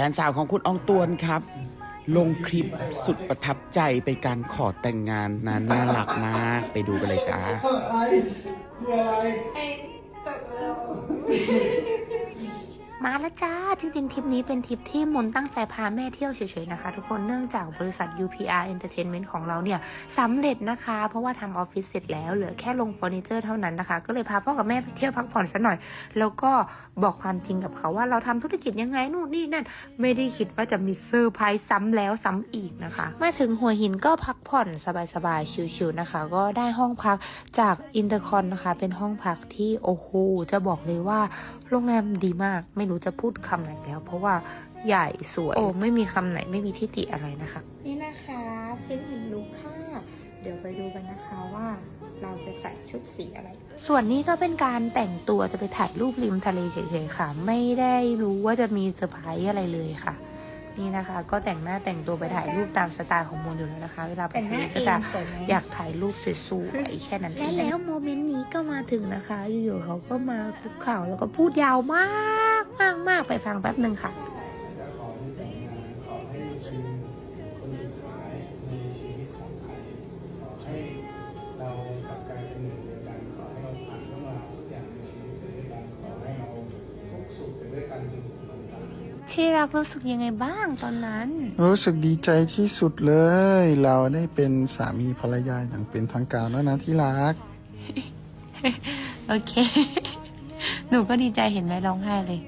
ฟนสาวของคุณอองตวนครับ ลงคลิปสุดประทับใจเป็นการขอแต่งงานนะน่ารักมาก ไปดูกันเลยจ้า มาแล้วจ้า จริงๆทริปนี้เป็นทริปที่มนตั้งใจพาแม่เที่ยวเฉยๆนะคะ ทุกคนเนื่องจากบริษัท UPR Entertainment ของเราเนี่ยสำเร็จนะคะ เพราะว่าทำออฟฟิศเสร็จแล้วเหลือแค่ลงเฟอร์นิเจอร์เท่านั้นนะคะ ก็เลยพาพ่อกับแม่ไปเที่ยวพักผ่อนซะหน่อย แล้วก็บอกความจริงกับเขาว่าเราทำธุรกิจยังไงนู่นนี่นั่น ไม่ได้คิดว่าจะมีเซอร์ไพรส์ซ้ำแล้วซ้ำอีกนะคะมาถึงหัวหินก็พักผ่อนสบายๆชิลๆนะคะ ก็ได้ห้องพักจากอินเตอร์คอนนะคะ เป็นห้องพักที่โอ้โหจะบอกเลยว่าโรงแรมดีมากไม่รู้จะพูดคำไหนแล้ว เพราะว่าใหญ่สวย โอ้ไม่มีคำไหนไม่มีทิฏฐิอะไรนะคะ นี่นะคะฟินหินลุกค่ะเดี๋ยวไปดูกันนะคะว่าเราจะใส่ชุดสีอะไร ส่วนนี้ก็เป็นการแต่งตัวจะไปถ่ายรูปริมทะเลเฉยๆค่ะ ไม่ได้รู้ว่าจะมีเซอร์ไพรส์อะไรเลยค่ะ นี่นะคะ ก็แต่งหน้าแต่งตัวไปถ่ายรูปตามสไตล์ของมูลอยู่แล้วนะคะ เวลาไปทะเลก็จะอยากถ่ายรูปสวยๆแค่นั้นเองและแล้วโมเมนต์นี้ก็มาถึงนะคะ อยู่ๆเขาก็มาคุกเข่าแล้วก็พูดยาวมาก มากมากไปฟังแป๊บหนึ่งค่ะจะขอให้แต่งงานขอให้เป็นคนสุดท้ายในชีวิตของใครขอให้เรากลับกลายเป็นหนึ่งเดียวกันขอให้เราผ่านเรื่องราวทุกอย่างในชีวิตไปด้วยกันขอให้เราทุกข์สุขไปด้วยกันจนถึงวันตายที่รักรู้สึกยังไงบ้างตอนนั้น รู้สึกดีใจที่สุดเลย เราได้เป็นสามีภรรยาอย่างเป็นทางการแล้วนะที่รัก โอเค หนูก็ดีใจเห็นไหมร้องไห้เลย